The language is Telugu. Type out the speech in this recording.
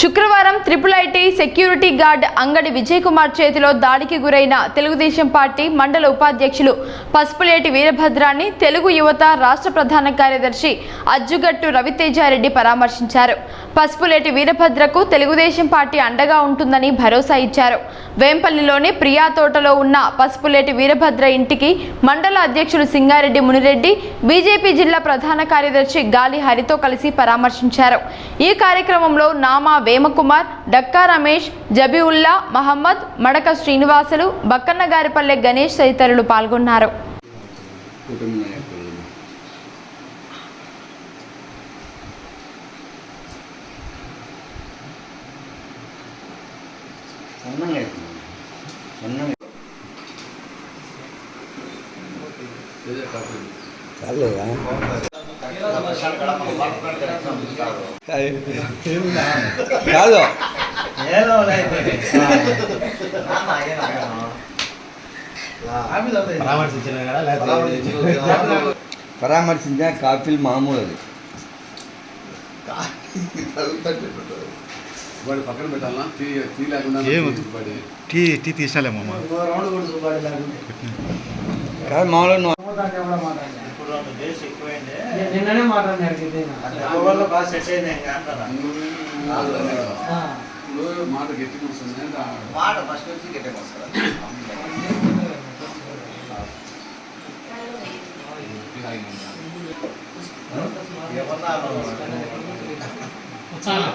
శుక్రవారం త్రిపుల్ ఐటీ సెక్యూరిటీ గార్డ్ అంగడి విజయ్ కుమార్ చేతిలో దాడికి గురైన తెలుగుదేశం పార్టీ మండల ఉపాధ్యక్షులు పసుపులేటి వీరభద్రాన్ని తెలుగు యువత రాష్ట్ర ప్రధాన కార్యదర్శి అజ్జుగట్టు రవితేజారెడ్డి పరామర్శించారు. పసుపులేటి వీరభద్రకు తెలుగుదేశం పార్టీ అండగా ఉంటుందని భరోసా ఇచ్చారు. వేంపల్లిలోని ప్రియా తోటలో ఉన్న పసుపులేటి వీరభద్ర ఇంటికి మండల అధ్యక్షుడు సింగారెడ్డి మునిరెడ్డి బీజేపీ జిల్లా ప్రధాన కార్యదర్శి గాలి హరితో కలిసి పరామర్శించారు. ఈ కార్యక్రమంలో నామా వేమకుమార్ డక్కా రమేష్ జబీవుల్లా మహమ్మద్ మడక శ్రీనివాసులు బక్కన్నగారిపల్లె గణేష్ తదితరులు పాల్గొన్నారు. చాలేదా? కాదు పరామర్శించిన కదా లేకపోతే పరామర్శించిన కాఫీలు మామూలు అది వాడు పక్కన పెట్టాలా టీ టీ లేకుండా ఏమొద్దు. వాడి టీ టీ తీసాలేమమ్మా కాదు మామూలు నువ్వు నిన్ననే మాట్లాడినారు ఇదేనా. ఆ. ఇప్పుడు మాట గట్టి కూర్చుంది చాలా